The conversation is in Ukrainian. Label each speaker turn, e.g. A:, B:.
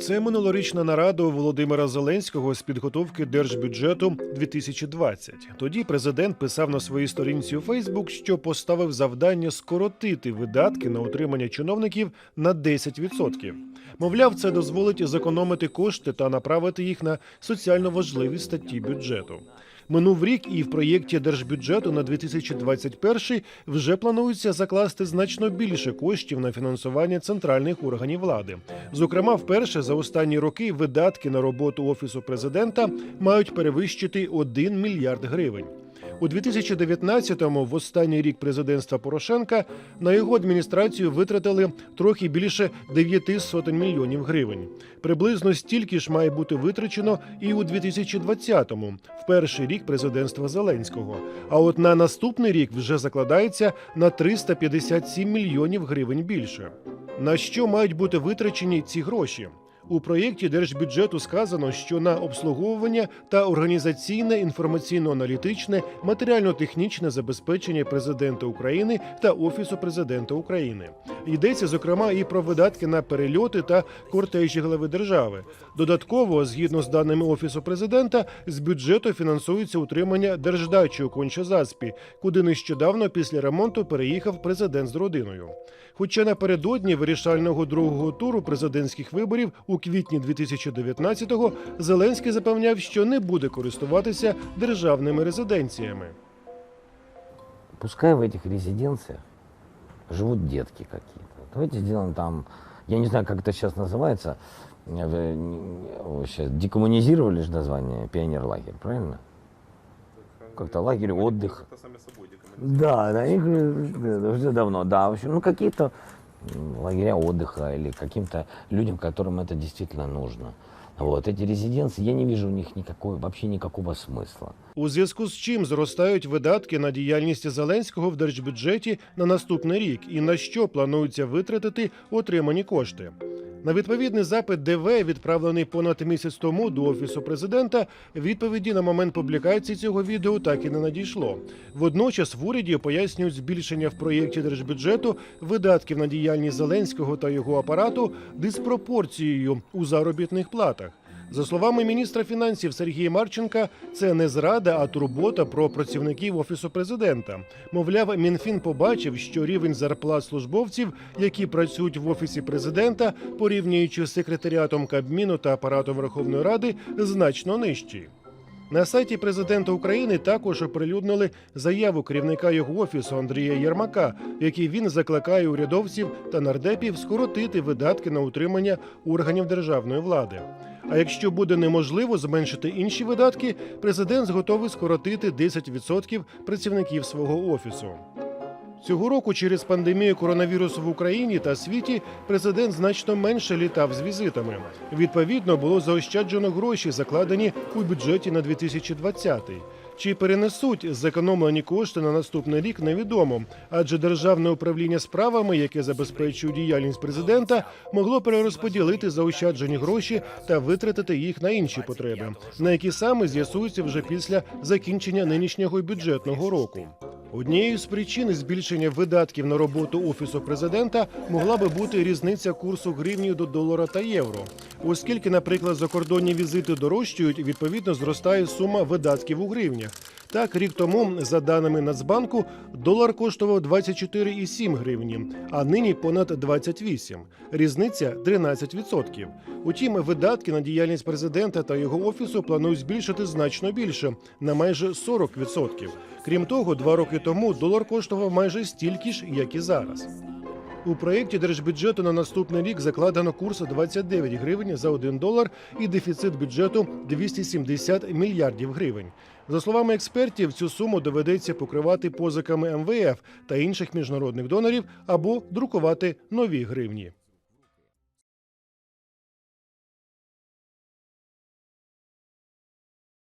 A: Це минулорічна нарада Володимира Зеленського з підготовки держбюджету 2020. Тоді президент писав на своїй сторінці у Фейсбук, що поставив завдання скоротити видатки на утримання чиновників на 10%. Мовляв, це дозволить зекономити кошти та направити їх на соціально важливі статті бюджету. Минув рік, і в проєкті держбюджету на 2021 вже планується закласти значно більше коштів на фінансування центральних органів влади. Зокрема, вперше за останні роки видатки на роботу офісу президента мають перевищити 1 мільярд гривень. У 2019-му, в останній рік президентства Порошенка, на його адміністрацію витратили трохи більше 9 сотень мільйонів гривень. Приблизно стільки ж має бути витрачено і у 2020-му, в перший рік президентства Зеленського. А от на наступний рік вже закладається на 357 мільйонів гривень більше. На що мають бути витрачені ці гроші? У проєкті держбюджету сказано, що на обслуговування та організаційне, інформаційно-аналітичне, матеріально-технічне забезпечення президента України та офісу президента України йдеться зокрема і про видатки на перельоти та кортежі глави держави. Додатково, згідно з даними офісу президента, з бюджету фінансується утримання держдачі у Конча-Заспі, куди нещодавно після ремонту переїхав президент з родиною. Хоча напередодні вирішального другого туру президентських виборів у квітні 2019-го Зеленський запевняв, що не буде користуватися державними резиденціями.
B: Пускай в этих резиденциях живут детки какие-то. Давайте сделаем там, я не знаю, как это сейчас называется, э, в- не- сейчас декоммунизировали же название пионер-лагерь, правильно? Как-то лагерь отдых.
C: Это сами собой декоммунизация.
B: Да, да, их э, да, уже давно, да, в общем, ну какие-то м, лагеря отдыха или каким-то людям, которым это действительно нужно. Вот, эти резиденции, я не вижу в них никакой, вообще никакого смысла.
A: У зв'язку з чим зростають видатки на діяльність Зеленського в держбюджеті на наступний рік, і на що планується витратити отримані кошти. На відповідний запит ДВ, відправлений понад місяць тому до офісу президента, відповіді на момент публікації цього відео так і не надійшло. Водночас в уряді пояснюють збільшення в проєкті держбюджету видатків на діяльність Зеленського та його апарату диспропорцією у заробітних платах. За словами міністра фінансів Сергія Марченка, це не зрада, а турбота про працівників офісу президента. Мовляв, Мінфін побачив, що рівень зарплат службовців, які працюють в офісі президента, порівнюючи з секретаріатом Кабміну та апаратом Верховної Ради, значно нижчий. На сайті президента України також оприлюднили заяву керівника його офісу Андрія Єрмака, в якій він закликає урядовців та нардепів скоротити видатки на утримання органів державної влади. А якщо буде неможливо зменшити інші видатки, президент готовий скоротити 10% працівників свого офісу. Цього року через пандемію коронавірусу в Україні та світі президент значно менше літав з візитами. Відповідно, було заощаджено гроші, закладені у бюджеті на 2020-й. Чи перенесуть зекономлені кошти на наступний рік, невідомо, адже державне управління справами, яке забезпечує діяльність президента, могло перерозподілити заощаджені гроші та витратити їх на інші потреби, на які саме з'ясуються вже після закінчення нинішнього бюджетного року. Однією з причин збільшення видатків на роботу офісу президента могла би бути різниця курсу гривні до долара та євро, оскільки, наприклад, закордонні візити дорожчають, відповідно зростає сума видатків у гривнях. Так, рік тому, за даними Нацбанку, долар коштував 24,7 гривні, а нині понад 28. Різниця 13%. Утім, видатки на діяльність президента та його офісу планують збільшити значно більше на майже 40%. Крім того, два роки тому долар коштував майже стільки ж, як і зараз. У проєкті держбюджету на наступний рік закладено курс 29 гривень за 1 долар і дефіцит бюджету 270 мільярдів гривень. За словами експертів, цю суму доведеться покривати позиками МВФ та інших міжнародних донорів або друкувати нові гривні.